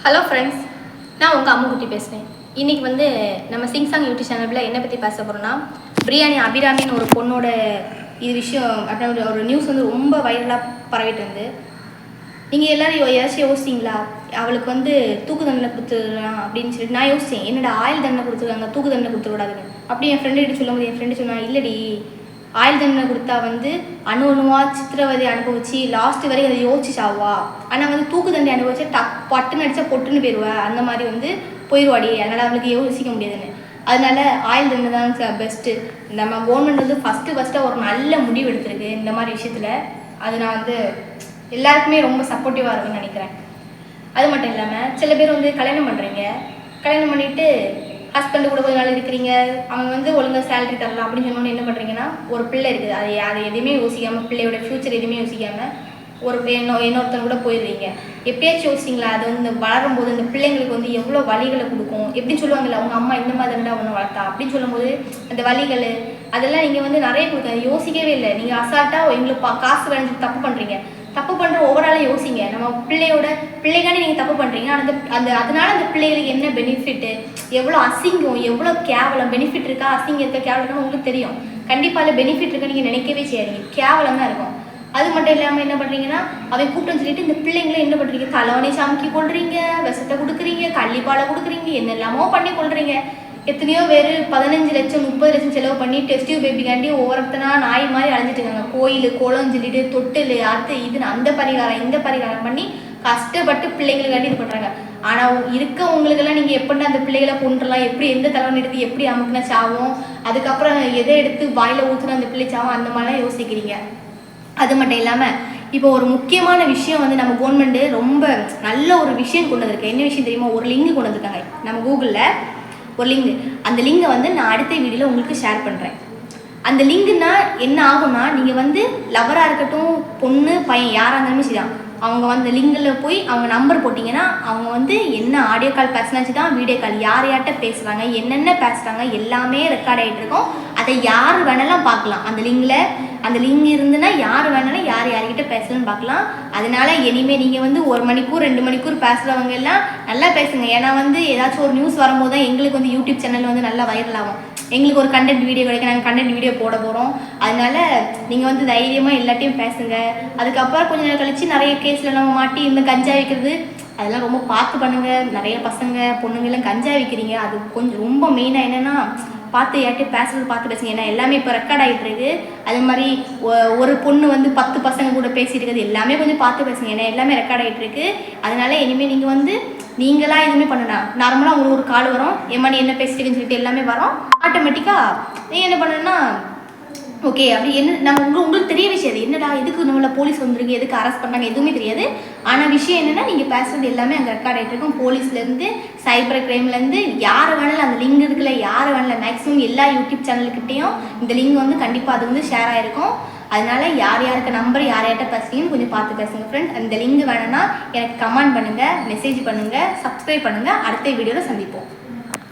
Hello friends நான் உங்கள் அம்முக்குட்டி பேசுகிறேன் இன்றைக்கி வந்து நம்ம சிங் சாங் யூடியூப் சேனலில் என்ன பற்றி பேச போகிறோன்னா பிரியாணி அபிராமின்னு ஒரு பொண்ணோட இது விஷயம் அப்படின்னு ஒரு நியூஸ் வந்து ரொம்ப வைரலாக பரவிட்டு வந்து நீங்கள் எல்லோரும் ஏதாச்சும் யோசிச்சிங்களா? அவளுக்கு வந்து தூக்கு தண்டனை கொடுத்துடலாம் அப்படின்னு சொல்லிட்டு நான் யோசித்தேன் என்னோடய ஆயில் தண்டனை கொடுத்துருக்காங்க தூக்கு தண்டனை கொடுத்துக்கூடாதுன்னு அப்படி என் ஃப்ரெண்டு கிட்ட சொல்லும்போது என் ஃப்ரெண்டு சொன்னான் இல்லடி ஆயுள் தண்டனை கொடுத்தா வந்து அணு அணுவா சித்திரவதை அனுபவிச்சு லாஸ்ட் வரைக்கும் அதை யோசிச்சாவா? ஆனால் வந்து தூக்கு தண்டனை அனுபவிச்சா டக் பட்டுன்னு அடிச்சா பொட்டுன்னு போயிடுவா அந்த மாதிரி வந்து போயிடுவாடி அதனால் அவளுக்கு யோசிக்க முடியாதுன்னு. அதனால ஆயுள் தண்டனை தான் பெஸ்ட்டு நம்ம கவர்மெண்ட் வந்து ஃபஸ்ட்டு ஃபஸ்ட்டாக ஒரு நல்ல முடிவு எடுத்திருக்கு இந்த மாதிரி விஷயத்தில். அது நான் வந்து எல்லாருக்குமே ரொம்ப சப்போர்ட்டிவாக இருக்குன்னு நினைக்கிறேன். அது மட்டும் இல்லாமல் சில பேர் வந்து கல்யாணம் பண்ணுறீங்க கல்யாணம் பண்ணிவிட்டு ஹஸ்பண்ட் கூட கொஞ்ச நாள் இருக்கிறீங்க அவங்க வந்து ஒழுங்காக சேலரி தரலாம் அப்படின்னு சொன்னோன்னு என்ன பண்ணுறீங்கன்னா ஒரு பிள்ளை இருக்குது. அது அதை எதுவுமே யோசிக்காமல் பிள்ளையோட ஃப்யூச்சர் எதுவுமே யோசிக்காமல் ஒரு இன்னொ இன்னொருத்தன் கூட போயிடுறீங்க. எப்படியாச்சும் யோசிச்சிங்களா? அது வந்து வளரும் போது இந்த பிள்ளைங்களுக்கு வந்து எவ்வளோ வலிகளை கொடுக்கும்? எப்படின்னு சொல்லுவாங்கல்ல அவங்க அம்மா இந்த மாதிரி ஒன்று வளர்த்தா. அப்படின்னு சொல்லும்போது அந்த வலிகள் அதெல்லாம் நீங்கள் வந்து நிறைய கொடுக்க யோசிக்கவே இல்லை. நீங்கள் அசால்ட்டாக எங்களுக்கு பா- காசு வேணும் தப்பு பண்ணுறீங்க தப்பு பண்ணுற ஓவராலாக யோசிங்க. நம்ம பிள்ளையோட பிள்ளைக்காண்டி நீங்கள் தப்பு பண்ணுறீங்க அந்த அந்த அதனால அந்த பிள்ளைகளுக்கு என்ன பெனிஃபிட்டு எவ்வளோ அசிங்கம் எவ்வளோ கேவலம்? பெனிஃபிட் இருக்கா? அசிங்கம் இருக்கா கேவலம் இருக்கான்னு உங்களுக்கு தெரியும். கண்டிப்பாக அதில் பெனிஃபிட் இருக்கா நீங்கள் நினைக்கவே செய்யாதீங்க. கேவலம் தான் இருக்கும். அது மட்டும் இல்லாமல் என்ன பண்ணுறீங்கன்னா அவன் கூப்பிட்டு சொல்லிட்டு இந்த பிள்ளைங்களை என்ன பண்ணுறீங்க தலைவனை சாமிக்கு கொள்றீங்க விஷத்தை கொடுக்குறீங்க கள்ளிப்பாலை கொடுக்குறீங்க என்னெல்லாமோ பண்ணி கொள்றீங்க எத்தனையோ பேர் பதினஞ்சு லட்சம் முப்பது லட்சம் செலவு பண்ணி டெஸ்டியூ பேபிக்காண்டி ஒவ்வொருத்தனா நாய் மாதிரி அலைஞ்சிட்டு இருக்காங்க. கோயில் குளம் சொல்லிட்டு தொட்டில் அது இதுன்னு அந்த பரிகாரம் இந்த பரிகாரம் பண்ணி கஷ்டப்பட்டு பிள்ளைங்களுக்காண்டி இது பண்ணுறாங்க ஆனால் இருக்கவங்களுக்கெல்லாம் நீங்கள் எப்படின்னா அந்த பிள்ளைகளை கொண்டுலாம் எப்படி எந்த தலைவன் எடுத்து எப்படி அமுக்குனா சாவும் அதுக்கப்புறம் எதை எடுத்து வாயில் ஊற்றுனா அந்த பிள்ளை சாவும் அந்த மாதிரிலாம் யோசிக்கிறீங்க. அது மட்டும் இல்லாமல் இப்போ ஒரு முக்கியமான விஷயம் வந்து நம்ம கவர்மெண்ட்டு ரொம்ப நல்ல ஒரு விஷயம் கொண்டு வந்திருக்கு. என்ன விஷயம் தெரியுமா? ஒரு லிங்க் கொண்டு வந்திருக்காங்க. நம்ம கூகுளில் ஒரு லிங்க் அந்த லிங்கை வந்து நான் அடுத்த வீடியோவில் உங்களுக்கு ஷேர் பண்ணுறேன் அந்த லிங்க்னா என்ன ஆகும்னா நீங்கள் வந்து லவராக இருக்கட்டும் பொண்ணு பையன் யாராக இருந்தாலுமே சரிதான். அவங்க வந்து லிங்கில் போய் அவங்க நம்பர் போட்டிங்கன்னா அவங்க வந்து என்ன ஆடியோ கால் பேசினாச்சு தான் வீடியோ கால் யார் யார்கிட்ட பேசுகிறாங்க என்னென்ன பேசுகிறாங்க எல்லாமே ரெக்கார்ட் ஆகிட்டு இருக்கோம். அதை யார் வேணாலும் பார்க்கலாம். அந்த லிங்கில் அந்த லிங்க் இருந்துன்னா யார் வேணாலும் யார் யார்கிட்ட பேசணும்னு பார்க்கலாம். அதனால இனிமேல் நீங்கள் வந்து ஒரு மணிக்கூர் ரெண்டு மணிக்கூர் பேசுகிறவங்க எல்லாம் நல்லா பேசுங்க. ஏன்னா வந்து ஏதாச்சும் ஒரு நியூஸ் வரும்போது தான் எங்களுக்கு வந்து யூடியூப் சேனல் வந்து நல்லா வைரல் ஆகும். எங்களுக்கு ஒரு கண்டென்ட் வீடியோ கிடைக்கும் நாங்கள் கண்டென்ட் வீடியோ போட போகிறோம் அதனால நீங்கள் வந்து தைரியமாக எல்லாத்தையும் பேசுங்க. அதுக்கப்புறம் கொஞ்ச நேரம் கழிச்சு நிறைய கேஸில் நம்ம மாட்டி இந்த கஞ்சா வைக்கிறது அதெல்லாம் ரொம்ப பார்த்து பண்ணுங்க. நிறைய பசங்க பொண்ணுங்க எல்லாம் கஞ்சா வைக்கிறீங்க. அது கொஞ்சம் ரொம்ப மெயினாக என்னென்னா பார்த்து யார்ட்டையும் பேசுறது பார்த்து பேசுங்க. ஏன்னா எல்லாமே இப்போ ரெக்கார்ட் ஆகிட்டு இருக்கு. அது மாதிரி ஒ- ஒரு பொண்ணு வந்து பத்து பசங்க கூட பேசிட்டு இருக்கிறது எல்லாமே கொஞ்சம் பார்த்து பேசுங்க. ஏன்னா எல்லாமே ரெக்கார்ட் ஆகிட்டு இருக்கு. அதனால இனிமேல் நீங்கள் வந்து நீங்களாக எதுவுமே பண்ணலாம் நார்மலாக உங்களுக்கு ஒரு கால் வரும். ஏமா நீ என்ன பேசிட்டுன்னு சொல்லிட்டு எல்லாமே வரும். ஆட்டோமேட்டிக்காக நீங்கள் என்ன பண்ணணும்னா ஓகே அப்படி என்ன நம்ம உங்களுக்கு உங்களுக்கு தெரிய விஷயம் என்னடா எதுக்கு நம்மள போலீஸ் வந்திருக்கு எதுக்கு அரெஸ்ட் பண்ணாங்க எதுவுமே தெரியாது. ஆனால் விஷயம் என்னன்னா நீங்கள் பேசுறது எல்லாமே அங்கே ரெக்கார்ட் ஆகிட்டு இருக்கும். போலீஸ்லேருந்து சைபர் கிரைம்லேருந்து யார் வேணாலும் அந்த லிங்க் இருக்குல்ல யார் வேணாலும் மேக்ஸிமம் எல்லா யூடியூப் சேனல்கிட்டையும் இந்த லிங்க் வந்து கண்டிப்பாக அது வந்து ஷேர் ஆகிருக்கும் அதனால யார் யாருக்கு நம்பர் யார் யார்கிட்ட பேசுறீங்கன்னு கொஞ்சம் பார்த்து பேசுங்க ஃப்ரெண்ட் அந்த லிங்க் வேணும்னா எனக்கு கமெண்ட் பண்ணுங்கள் மெசேஜ் பண்ணுங்கள் சப்ஸ்கிரைப் பண்ணுங்கள் அடுத்த வீடியோவில் சந்திப்போம்.